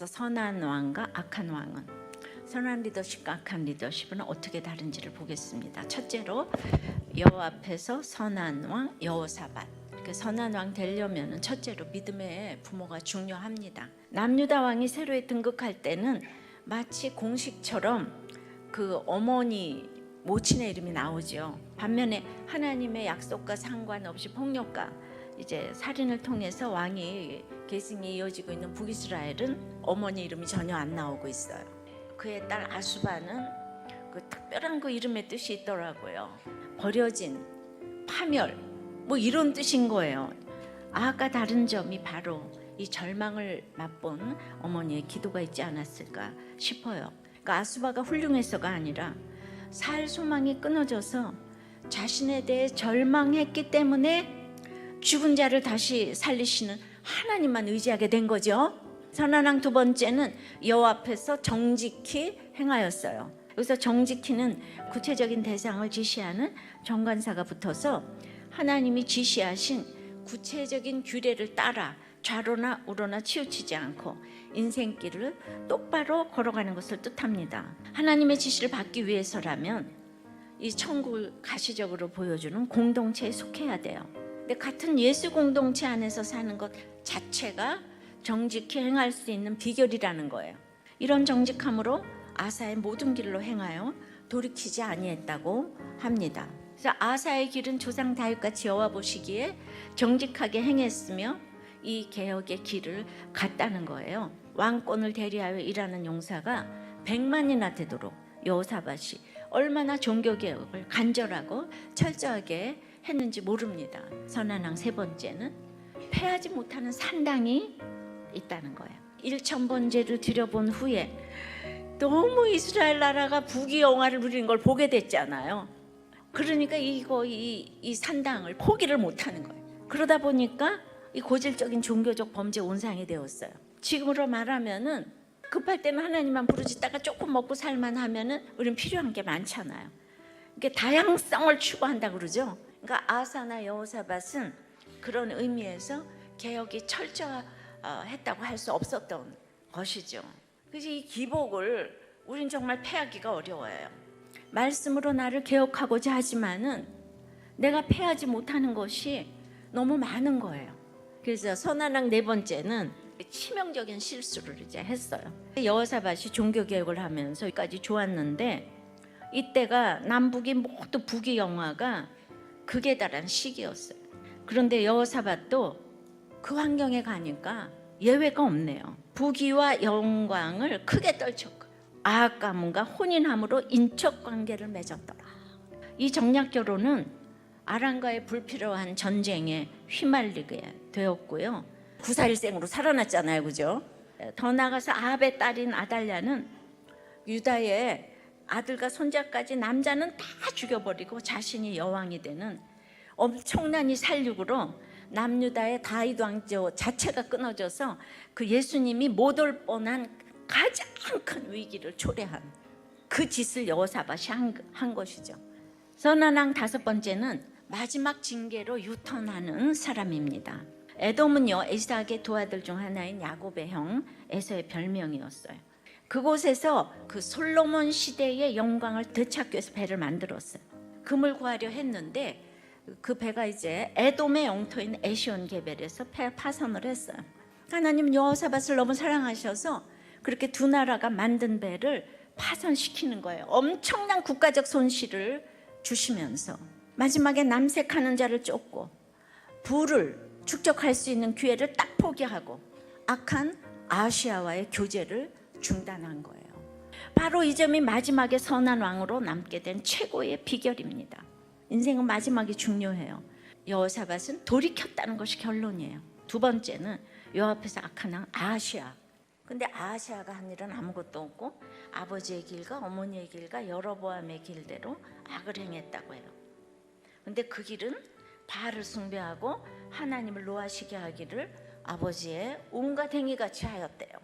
앞에서 선한 왕과 악한 왕은 선한 리더십과 악한 리더십은 어떻게 다른지를 보겠습니다. 첫째로 여호 앞에서 선한 왕 여호사밧. 그 선한 왕 되려면은 첫째로 믿음의 부모가 중요합니다. 남유다 왕이 새로이 등극할 때는 마치 공식처럼 그 어머니 모친의 이름이 나오죠. 반면에 하나님의 약속과 상관없이 폭력과 이제 살인을 통해서 왕이 계승이 이어지고 있는 북이스라엘은 어머니 이름이 전혀 안 나오고 있어요. 그의 딸 아수바는 그 특별한 그 이름의 뜻이 있더라고요. 버려진, 파멸, 뭐 이런 뜻인 거예요. 아까 다른 점이 바로 이 절망을 맛본 어머니의 기도가 있지 않았을까 싶어요. 그러니까 아수바가 훌륭해서가 아니라 살 소망이 끊어져서 자신에 대해 절망했기 때문에 죽은 자를 다시 살리시는 하나님만 의지하게 된 거죠. 선한왕 두 번째는 여호와 앞에서 정직히 행하였어요. 여기서 정직히는 구체적인 대상을 지시하는 정관사가 붙어서 하나님이 지시하신 구체적인 규례를 따라 좌로나 우로나 치우치지 않고 인생길을 똑바로 걸어가는 것을 뜻합니다. 하나님의 지시를 받기 위해서라면 이 천국을 가시적으로 보여주는 공동체에 속해야 돼요. 근데 같은 예수 공동체 안에서 사는 것 자체가 정직히 행할 수 있는 비결이라는 거예요. 이런 정직함으로 아사의 모든 길로 행하여 돌이키지 아니했다고 합니다. 그래서 아사의 길은 조상 다윗같이 여호와 보시기에 정직하게 행했으며 이 개혁의 길을 갔다는 거예요. 왕권을 대리하여 일하는 용사가 100만이나 되도록 여호사밧이 얼마나 종교 개혁을 간절하고 철저하게 했는지 모릅니다. 선한왕 세 번째는 패하지 못하는 산당이 있다는 거예요. 일천 번제를 드려본 후에 너무 이스라엘 나라가 부귀영화를 누리는 걸 보게 됐잖아요. 그러니까 이거 이, 이 산당을 포기를 못하는 거예요. 그러다 보니까 이 고질적인 종교적 범죄 온상이 되었어요. 지금으로 말하면은 급할 때는 하나님만 부르짖다가 조금 먹고 살만 하면은 우린 필요한 게 많잖아요. 이게 다양성을 추구한다 그러죠. 그러니까 아사나 여호사밧은 그런 의미에서 개혁이 철저했다고 할 수 없었던 것이죠. 그래서 이 기복을 우린 정말 패하기가 어려워요. 말씀으로 나를 개혁하고자 하지만은 내가 패하지 못하는 것이 너무 많은 거예요. 그래서 선한왕 네 번째는 치명적인 실수를 이제 했어요. 여호사밧이 종교 개혁을 하면서 여기까지 좋았는데 이때가 남북이 모두 북이 영화가 극에 달한 시기였어요. 그런데 여호사밧도 그 환경에 가니까 예외가 없네요. 부귀와 영광을 크게 떨쳤고 아합 가문과 혼인함으로 인척 관계를 맺었더라. 이 정략 결혼은 아람과의 불필요한 전쟁에 휘말리게 되었고요. 구사일생으로 살아났잖아요, 그죠? 더 나아가서 아합의 딸인 아달랴는 유다의 아들과 손자까지 남자는 다 죽여버리고 자신이 여왕이 되는 엄청난 이 살육으로 남유다의 다윗 왕조 자체가 끊어져서 그 예수님이 못 올 뻔한 가장 큰 위기를 초래한 그 짓을 여호사밧이 한, 한 것이죠. 선한왕 다섯 번째는 마지막 징계로 유턴하는 사람입니다. 에돔은요 에사의 두 아들 중 하나인 야곱의 형 에서의 별명이었어요. 그곳에서 그 솔로몬 시대의 영광을 되찾기 위해서 배를 만들었어요. 금을 구하려 했는데 그 배가 이제 에돔의 영토인 에시온 게벨에서 폐 파선을 했어요. 하나님 여호사밧을 너무 사랑하셔서 그렇게 두 나라가 만든 배를 파선시키는 거예요. 엄청난 국가적 손실을 주시면서 마지막에 남색하는 자를 쫓고 부를 축적할 수 있는 기회를 딱 포기하고 악한 아시아와의 교제를 중단한 거예요. 바로 이 점이 마지막에 선한 왕으로 남게 된 최고의 비결입니다. 인생은 마지막이 중요해요. 여호사밧은 돌이켰다는 것이 결론이에요. 두 번째는 여 앞에서 악한 왕 아시아. 근데 아시아가 한 일은 아무것도 없고 아버지의 길과 어머니의 길과 여러보암의 길대로 악을 행했다고 해요. 근데 그 길은 바알을 숭배하고 하나님을 노하시게 하기를 아버지의 온갖 행위 같이 하였대요.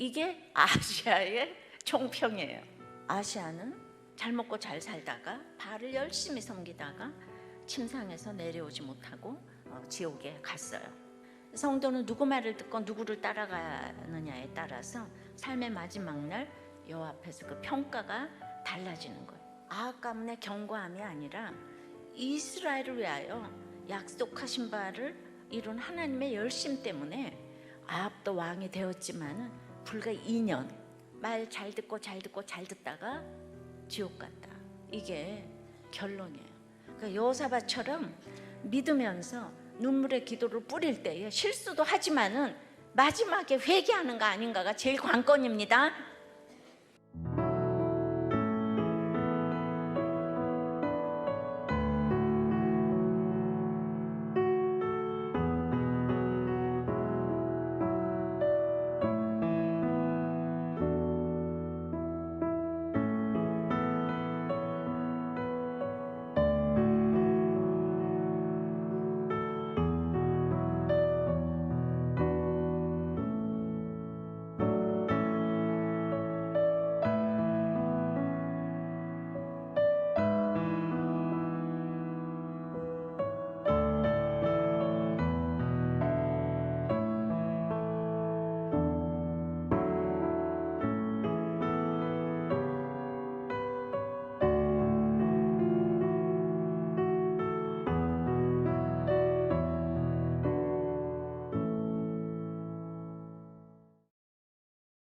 이게 아시아의 총평이에요. 아시아는 잘 먹고 잘 살다가 바알을 열심히 섬기다가 침상에서 내려오지 못하고 어, 지옥에 갔어요. 성도는 누구 말을 듣고 누구를 따라가느냐에 따라서 삶의 마지막 날 여호와 앞에서 그 평가가 달라지는 거예요. 아합 가문의 경고함이 아니라 이스라엘을 위하여 약속하신 바를 이룬 하나님의 열심 때문에 아합도 왕이 되었지만은 불과 2년 말 잘 듣고 잘 듣고 잘 듣다가 지옥 갔다. 이게 결론이에요. 그러니까 여호사밧처럼 믿으면서 눈물의 기도를 뿌릴 때에 실수도 하지만은 마지막에 회개하는 거 아닌가가 제일 관건입니다.